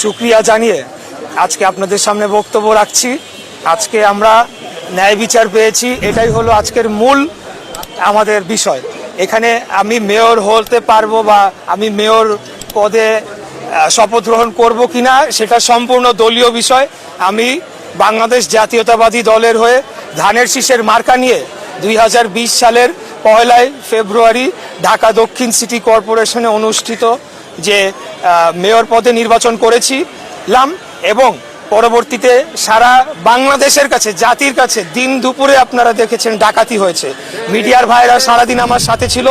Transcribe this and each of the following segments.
সুক্রিয়া জানিয়ে আজকে আপনাদের সামনে বক্তব্য রাখছি। আজকে আমরা ন্যায় বিচার পেয়েছি, এটাই হলো আজকের মূল আমাদের বিষয়। এখানে আমি মেয়র হতে পারব বা আমি মেয়র পদে শপথ গ্রহণ করব কিনা, সেটা সম্পূর্ণ দলীয় বিষয়। আমি বাংলাদেশ জাতীয়তাবাদী দলের হয়ে ধানের শীষের মার্কা নিয়ে দুই হাজার বিশ সালের পয়লাই ফেব্রুয়ারি ঢাকা দক্ষিণ সিটি কর্পোরেশনে অনুষ্ঠিত যে মেয়র পদে নির্বাচন করেছিলাম এবং পরবর্তীতে সারা বাংলাদেশের কাছে, জাতির কাছে দিন দুপুরে আপনারা দেখেছেন ডাকাতি হয়েছে। মিডিয়ার ভাইরা সারাদিন আমার সাথে ছিল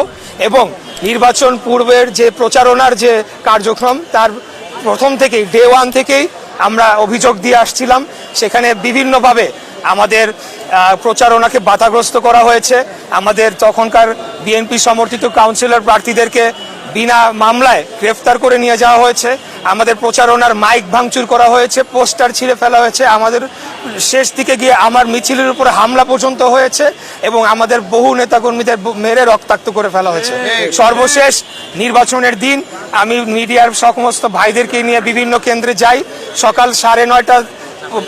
এবং নির্বাচন পূর্বের যে প্রচারণার যে কার্যক্রম, তার প্রথম থেকেই ডে ওয়ান থেকেই আমরা অভিযোগ দিয়ে আসছিলাম। সেখানে বিভিন্নভাবে আমাদের প্রচারণাকে বাধাগ্রস্ত করা হয়েছে। আমাদের তখনকার বিএনপি সমর্থিত কাউন্সিলর প্রার্থীদেরকে বিনা মামলায় গ্রেফতার করে নিয়ে যাওয়া হয়েছে। আমাদের প্রচারণার মাইক ভাঙচুর করা হয়েছে, পোস্টার ছিঁড়ে ফেলা হয়েছে। আমাদের শেষ দিকে গিয়ে আমার মিছিলের উপর হামলা পর্যন্ত হয়েছে এবং আমাদের বহু নেতাকর্মীদের মেরে রক্তাক্ত করে ফেলা হয়েছে। সর্বশেষ নির্বাচনের দিন আমি মিডিয়ার সমস্ত ভাইদেরকে নিয়ে বিভিন্ন কেন্দ্রে যাই। সকাল সাড়ে নয়টা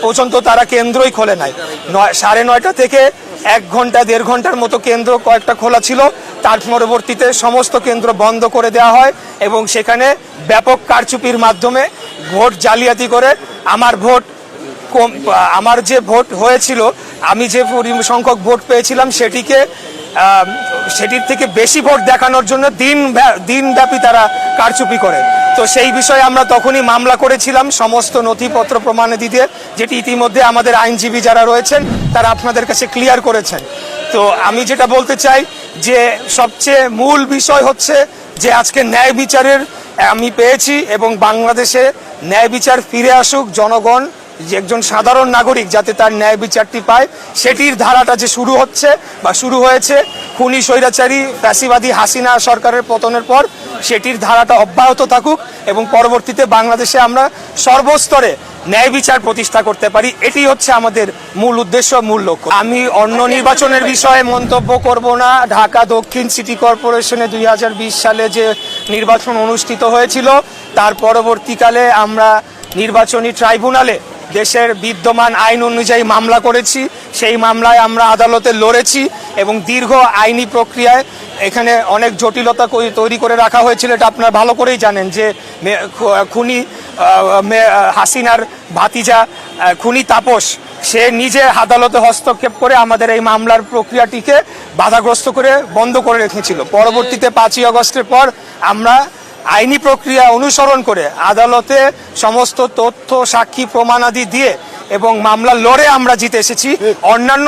পর্যন্ত তারা কেন্দ্রই খোলে নাই। নয়, সাড়ে নয়টা থেকে এক ঘণ্টা, দেড় ঘণ্টার মতো কেন্দ্র কয়েকটা খোলা ছিল। তার পরবর্তীতে সমস্ত কেন্দ্র বন্ধ করে দেওয়া হয় এবং সেখানে ব্যাপক কারচুপির মাধ্যমে ভোট জালিয়াতি করে আমার ভোট আমার যে ভোট হয়েছিল, আমি যে সংখ্যক ভোট পেয়েছিলাম সেটিকে সেটির থেকে বেশি ভোট দেখানোর জন্য দিন ব্যা- দিনব্যাপী তারা কারচুপি করে। তো সেই বিষয়ে আমরা তখনই মামলা করেছিলাম সমস্ত নথিপত্র প্রমাণে দিতে যেটি ইতিমধ্যে আমাদের আইনজীবী যারা রয়েছেন, তারা আপনাদের কাছে ক্লিয়ার করেছেন। তো আমি যেটা বলতে চাই যে সবচেয়ে মূল বিষয় হচ্ছে যে আজকে ন্যায় বিচারের আমি পেয়েছি এবং বাংলাদেশে ন্যায় বিচার ফিরে আসুক, জনগণ, যে একজন সাধারণ নাগরিক যাতে তার ন্যায় বিচারটি পায়, সেটির ধারাটা যে শুরু হচ্ছে বা শুরু হয়েছে খুনি স্বৈরাচারী, ফ্যাসিবাদী হাসিনা সরকারের পতনের পর সেটির ধারাটা অব্যাহত থাকুক এবং পরবর্তীতে বাংলাদেশে আমরা সর্বস্তরে ন্যায় বিচার প্রতিষ্ঠা করতে পারি। এটি হচ্ছে আমাদের মূল উদ্দেশ্য, মূল লক্ষ্য। আমি অন্য নির্বাচনের বিষয়ে মন্তব্য করব না। ঢাকা দক্ষিণ সিটি কর্পোরেশনে দুই হাজার বিশ সালে যে নির্বাচন অনুষ্ঠিত হয়েছিল, তার পরবর্তীকালে আমরা নির্বাচনী ট্রাইব্যুনালে দেশের বিদ্যমান আইন অনুযায়ী মামলা করেছি, সেই মামলায় আমরা আদালতে লড়েছি এবং দীর্ঘ আইনি প্রক্রিয়ায় এখানে অনেক জটিলতা তৈরি করে রাখা হয়েছিল, এটা আপনারা ভালো করেই জানেন যে খুনি হাসিনার ভাতিজা খুনি তাপস, সে নিজে আদালতে হস্তক্ষেপ করে আমাদের এই মামলার প্রক্রিয়াটিকে বাধাগ্রস্ত করে বন্ধ করে রেখেছিল। পরবর্তীতে পাঁচই আগস্টের পর আমরা আইনি প্রক্রিয়া অনুসরণ করে আদালতে সমস্ত তথ্য, সাক্ষী, প্রমাণাদি দিয়ে এবং মামলা লড়ে আমরা জিতে এসেছি। অন্যান্য